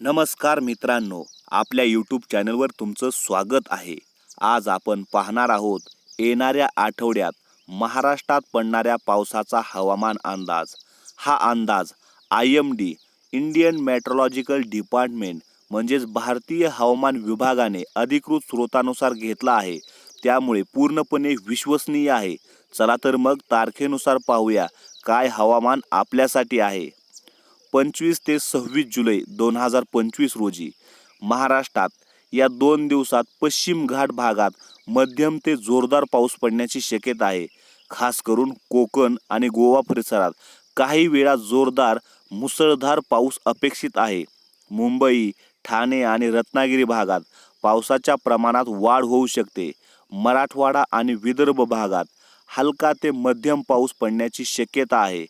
नमस्कार मित्रांनो आपल्या यूट्यूब चॅनलवर तुमचं स्वागत आहे. आज आपण पाहणार आहोत येणाऱ्या आठवड्यात महाराष्ट्रात पडणाऱ्या पावसाचा हवामान अंदाज. हा अंदाज I M D Indian meteorological department म्हणजेच भारतीय हवामान विभागाने अधिकृत स्रोतानुसार घेतला आहे. त्यामुळे पूर्णपणे विश्वसनीय आहे. चला तर मग तारखेनुसार पाहूया काय हवामान आपल्यासाठी आहे. पंचवीस ते सव्वीस जुलै दोन हजार पंचवीस रोजी महाराष्ट्रात या दोन दिवसात पश्चिम घाट भागात मध्यम ते जोरदार पाऊस पडण्याची शक्यता आहे. खास करून कोकण आणि गोवा परिसरात काही वेळा जोरदार मुसळधार पाऊस अपेक्षित आहे. मुंबई ठाणे आणि रत्नागिरी भागात पावसाच्या प्रमाणात वाढ होऊ शकते. मराठवाडा आणि विदर्भ भागात हलका ते मध्यम पाऊस पडण्याची शक्यता आहे.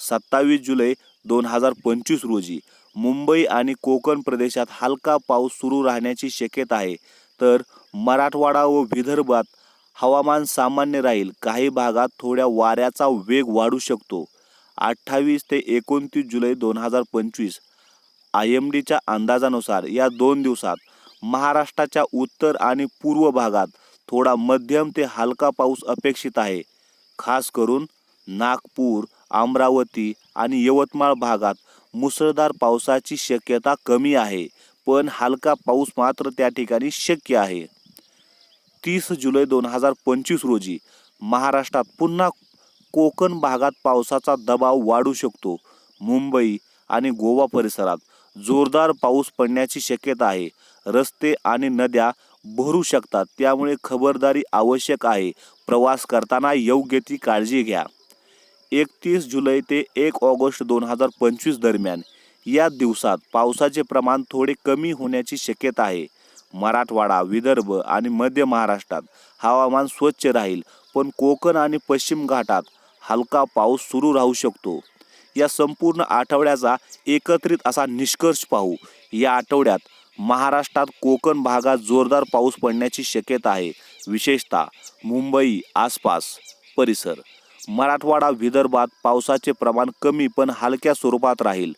सत्तावीस जुलै दोन हजार पंचवीस रोजी मुंबई आणि कोकण प्रदेशात हलका पाऊस सुरू राहण्याची शक्यता आहे. तर मराठवाडा व विदर्भात हवामान सामान्य राहील. काही भागात थोड्या वाऱ्याचा वेग वाढू शकतो. अठ्ठावीस ते एकोणतीस जुलै दोन हजार पंचवीस आय एम डीच्या अंदाजानुसार या दोन दिवसात महाराष्ट्राच्या उत्तर आणि पूर्व भागात थोडा मध्यम ते हलका पाऊस अपेक्षित आहे. खास करून नागपूर अमरावती आणि यवतमाळ भागात मुसळधार पावसाची शक्यता कमी आहे पण हलका पाऊस मात्र त्या ठिकाणी शक्य आहे. तीस जुलै दोन हजार पंचवीस रोजी महाराष्ट्रात पुन्हा कोकण भागात पावसाचा दबाव वाढू शकतो. मुंबई आणि गोवा परिसरात जोरदार पाऊस पडण्याची शक्यता आहे. रस्ते आणि नद्या भरू शकतात त्यामुळे खबरदारी आवश्यक आहे. प्रवास करताना योग्य ती काळजी घ्या. एकतीस जुलै ते एक ऑगस्ट दोन हजार पंचवीस दरम्यान. या दिवसात पावसाचे प्रमाण थोडे कमी होण्याची शक्यता आहे. मराठवाडा विदर्भ आणि मध्य महाराष्ट्रात हवामान स्वच्छ राहील पण कोकण आणि पश्चिम घाटात हलका पाऊस सुरू राहू शकतो. या संपूर्ण आठवड्याचा एकत्रित असा निष्कर्ष पाहू. या आठवड्यात महाराष्ट्रात कोकण भागात जोरदार पाऊस पडण्याची शक्यता आहे. विशेषतः मुंबई आसपास परिसर. मराठवाडा विदर्भात पावसाचे प्रमाण कमी पण हलक्या स्वरूपात राहील.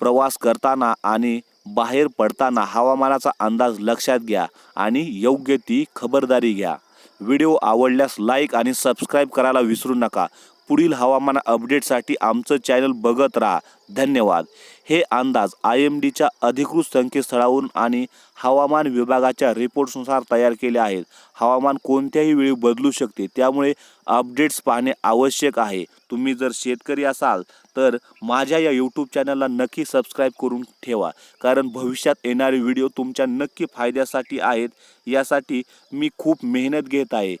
प्रवास करताना आणि बाहेर पडताना हवामानाचा अंदाज लक्षात घ्या आणि योग्य ती खबरदारी घ्या. व्हिडिओ आवडल्यास लाईक आणि सबस्क्राईब करायला विसरू नका. पुढील हवामान अपडेटसाठी आमचं चॅनल बघत राहा. धन्यवाद. हे अंदाज आय एम डीच्या अधिकृत संकेतस्थळावरून आणि हवामान विभागाच्या रिपोर्ट्सनुसार तयार केले आहेत. हवामान कोणत्याही वेळी बदलू शकते त्यामुळे अपडेट्स पाहणे आवश्यक आहे. तुम्ही जर शेतकरी असाल तर माझ्या या यूट्यूब चॅनलला नक्की सबस्क्राईब करून ठेवा. कारण भविष्यात येणारे व्हिडिओ तुमच्या नक्की फायद्यासाठी आहेत. यासाठी मी खूप मेहनत घेत आहे.